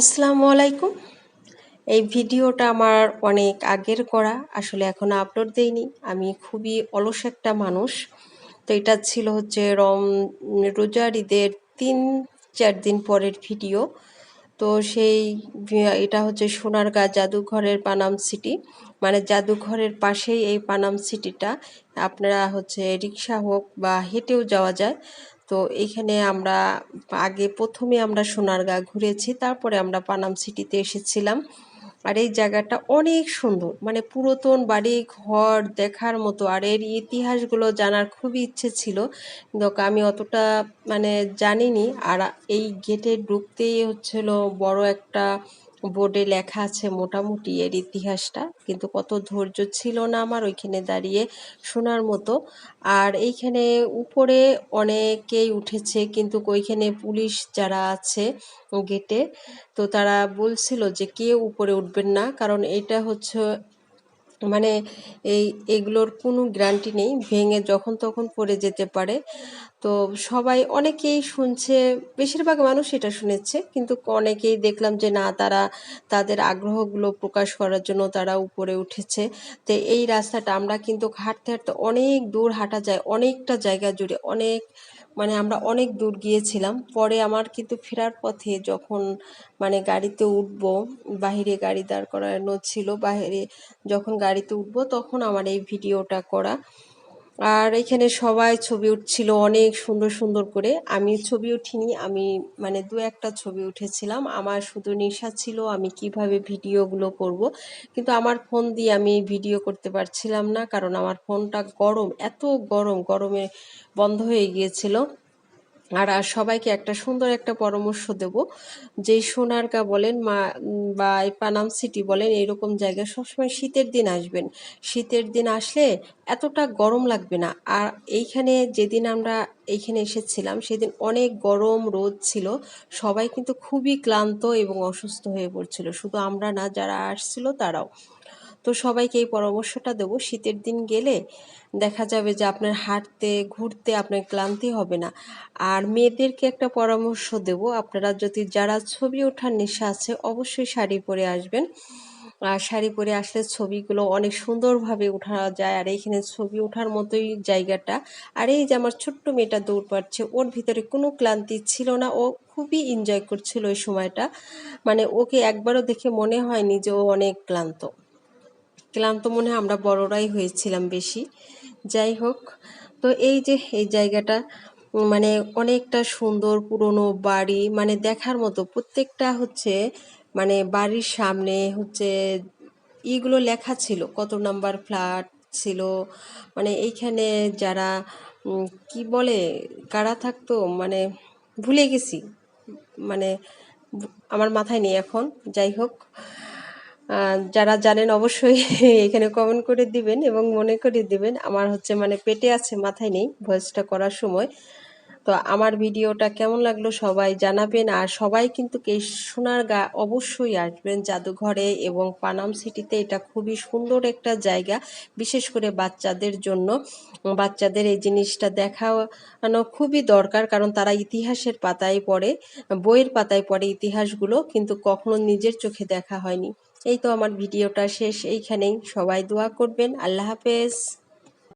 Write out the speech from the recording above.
আসসালামু আলাইকুম। এই ভিডিওটা আমার অনেক আগের করা, আসলে এখনও আপলোড দেইনি। আমি খুবই অলস একটা মানুষ। তো এটা ছিল হচ্ছে রম, রোজার ঈদের তিন, চার দিন পরের ভিডিও। তো সেই এটা হচ্ছে সোনারগাঁ জাদুঘরের পানাম সিটি। মানে জাদুঘরের পাশেই এই পানাম সিটিটা। আপনারা হচ্ছে রিক্সা হোক বা হেঁটেও যাওয়া যায়। তো এইখানে আমরা আগে প্রথমে আমরা সোনারগাঁ ঘুরেছি, তারপরে আমরা পানাম সিটিতে এসেছিলাম। আর এই জায়গাটা অনেক সুন্দর মানে পুরাতন বাড়ি, ঘর দেখার মতো। আর এর ইতিহাসগুলো জানার খুবই ইচ্ছে ছিল। কিন্তু আমি অতটা মানে জানিনি। আর এই গেটে ঢুকতেই হচ্ছিল বড় একটা বোর্ডে লেখা আছে মোটামুটি এর ইতিহাসটা, কিন্তু কত ধৈর্য ছিল না আমার ওইখানে দাঁড়িয়ে শোনার মতো। আর এইখানে উপরে অনেকেই উঠেছে, কিন্তু ওইখানে পুলিশ যারা আছে গেটে, তো তারা বলছিল যে কেউ উপরে উঠবেন না, কারণ এটা হচ্ছে মানে এই, এগুলোর কোনো গ্যারান্টি নেই, ভেঙে যখন তখন পড়ে যেতে পারে। তো সবাই অনেকেই শুনছে, বেশিরভাগ মানুষ এটা শুনেছে, কিন্তু অনেকেই দেখলাম যে না, তারা তাদের আগ্রহগুলো প্রকাশ করার জন্য তারা উপরে উঠেছে। তো এই রাস্তাটা আমরা কিন্তু হাঁটতে হাঁটতে অনেক দূর হাঁটা যায়, অনেকটা জায়গা জুড়ে অনেক মানে আমরা অনেক দূর গিয়েছিলাম। পরে আমার কিন্তু ফেরার পথে যখন মানে গাড়িতে উঠব, বাহিরে গাড়ি দাঁড় করানো ছিল, বাহিরে যখন গাড়িতে উঠব তখন আমার এই ভিডিওটা করা। আর এখানে সবাই ছবি উঠছিল অনেক সুন্দর সুন্দর করে। আমি ছবি উঠিনি, আমি মানে দু একটা ছবি উঠেছিলাম। আমার শুধু নেশা ছিল আমি কীভাবে ভিডিওগুলো করব। কিন্তু আমার ফোন দিয়ে আমি ভিডিও করতে পারছিলাম না, কারণ আমার ফোনটা গরম, এত গরম, গরমে বন্ধ হয়ে গিয়েছিল। আর আর সবাইকে একটা সুন্দর একটা পরামর্শ দেব। যে সোনারগা বলেন মা, বা পানাম সিটি বলেন, এরকম জায়গায় সবসময় শীতের দিন আসবেন। শীতের দিন আসলে এতটা গরম লাগবে না। আর এইখানে যেদিন আমরা এইখানে এসেছিলাম, সেদিন অনেক গরম রোদ ছিল। সবাই কিন্তু খুবই ক্লান্ত এবং অসুস্থ হয়ে পড়ছিল। শুধু আমরা না, যারা আসছিল তারাও। তো সবাইকে এই পরামর্শটা দেবো। শীতের দিন গেলে দেখা যাবে যে আপনার হাঁটতে, ঘুরতে আপনার ক্লান্তি হবে না। আর মেয়েদেরকে একটা পরামর্শ দেব। আপনারা যদি যারা ছবি ওঠার নেশা আছে, অবশ্যই শাড়ি পরে আসবেন। আর শাড়ি পরে আসলে ছবিগুলো অনেক সুন্দরভাবে ওঠা যায়। আর এইখানে ছবি ওঠার মতোই জায়গাটা। আর এই যে আমার ছোট্ট মেয়েটা দৌড় পাচ্ছে, ওর ভিতরে কোনো ক্লান্তি ছিল না। ও খুবই এনজয় করছিল ওই সময়টা। মানে ওকে একবারও দেখে মনে হয়নি যে ও অনেক ক্লান্ত। ক্লান্ত মনে আমরা বড়রাই হয়েছিলাম বেশি। যাই হোক, তো এই যে এই জায়গাটা মানে অনেকটা সুন্দর পুরনো বাড়ি মানে দেখার মতো প্রত্যেকটা হচ্ছে মানে বাড়ির সামনে হচ্ছে ইগুলো লেখা ছিল, কত নাম্বার ফ্ল্যাট ছিল। মানে এইখানে যারা কি বলে, কারা থাকতো মানে ভুলে গেছি। মানে আমার মাথায় নেই এখন, যাই হোক। যারা জানেন অবশ্যই এখানে কমেন্ট করে দিবেন এবং মনে করে দিবেন। আমার হচ্ছে মানে পেটে আছে, মাথায় নেই ভয়েসটা করার সময়। তো আমার ভিডিওটা কেমন লাগল সবাই জানাবেন। আর সবাই কিন্তু এই সোনার গা অবশ্যই আসবেন জাদুঘরে এবং পানাম সিটিতে। এটা খুবই সুন্দর একটা জায়গা, বিশেষ করে বাচ্চাদের জন্য। বাচ্চাদের এই জিনিসটা দেখানো খুবই দরকার, কারণ তারা ইতিহাসের পাতায় পড়ে, বইয়ের পাতায় পড়ে ইতিহাসগুলো, কিন্তু কখনো নিজের চোখে দেখা হয়নি। এই তো আমার ভিডিওটা শেষ, এইখানেই সবাই দোয়া করবেন। আল্লাহ হাফেজ।